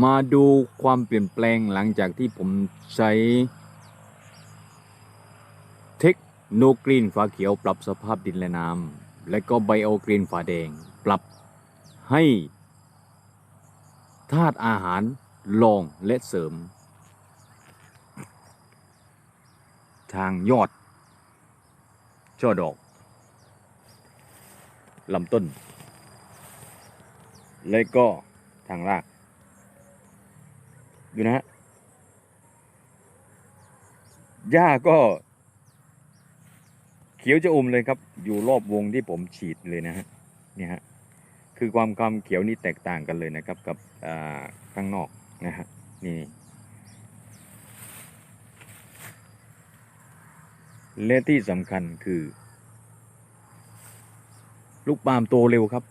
มาดูความเปลี่ยนแปลงหลังจากที่ผมใช้เทคโนกรีนฝาเขียวปรับสภาพดินและน้ำและก็ไบโอกรีนฝาแดง ปรับให้ธาตุอาหารรองและเสริม ทางยอด ช่อดอกลำต้น และก็ทางราก ดูนะฮะหญ้าก็ เขียวจะอมเลยครับ อยู่รอบวงที่ผมฉีดเลยนะฮะเนี่ยฮะคือความความเขียวนี่แตกต่างกันเลยนะครับ กับข้างนอกนะฮะนี่และที่สำคัญคือ ลูกปาล์มโตเร็วครับ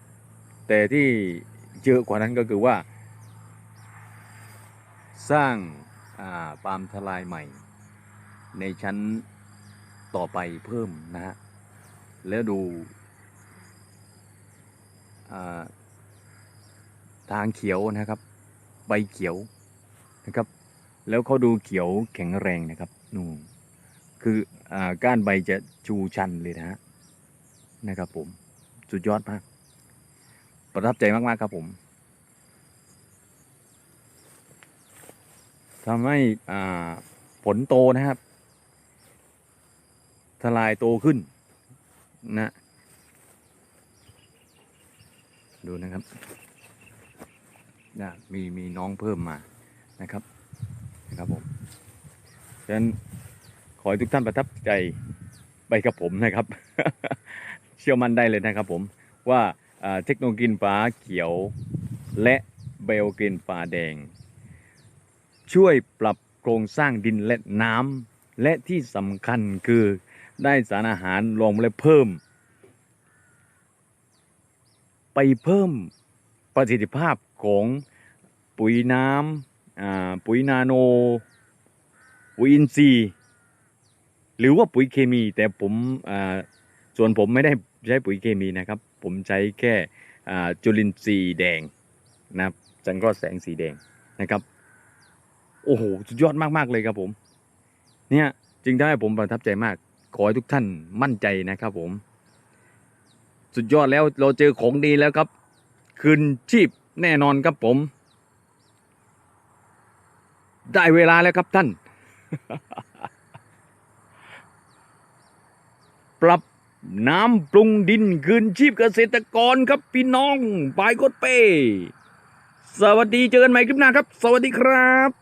แต่ที่เยอะกว่านั้นก็คือว่า สร้างาปาล์มทลายใหม่ ในชั้นต่อไปเพิ่มนะฮะ แล้วดูาทางเขียวนะครับ ใบเขียวนะครับ แล้วเขาดูเขียวแข็งแรงนะครับนู่นคืออก้านใบจะชูชันเลยนะฮะนะครับผม สุดยอดมาก ประทับใจมาก ๆ ครับผม ทำให้อ่าผลโตนะครับ ทลายโตขึ้นนะ ดูนะครับนะมีมีน้องเพิ่มมานะครับนะครับผมฉะนั้นขอให้ทุกท่านประทับใจไปกับผมนะครับ เชื่อมั่นได้เลยนะครับผมว่าอ่าเทคโนโลยีฟ้าเขียวและไบโอกรีนฟ้าแดง ช่วยปรับโครงสร้างดินและน้ำและที่สำคัญคือได้สารอาหารรวมและเพิ่ม ไปเพิ่มประสิทธิภาพของปุ๋ยน้ำปุ๋ยนาโน ปุ๋ยอินทรีย์ หรือว่าปุ๋ยเคมี แต่ผมส่วนผมไม่ได้ใช้ปุ๋ยเคมีนะครับ ผมใช้แค่จุลินทรีย์แดงนะครับสังเคราะห์แสงสีแดงนะครับ โอ้โหสุดยอดมากๆเลยครับผม เนี่ยจึงได้ผมประทับใจมาก ขอให้ทุกท่านมั่นใจนะครับผม สุดยอดแล้วเราเจอของดีแล้วครับ คืนชีพแน่นอนครับผม ได้เวลาแล้วครับท่าน ปรับน้ำปรุงดินคืนชีพเกษตรกรครับพี่น้องปายกดเป้ สวัสดีเจอกันใหม่คลิปหน้าครับ สวัสดีครับ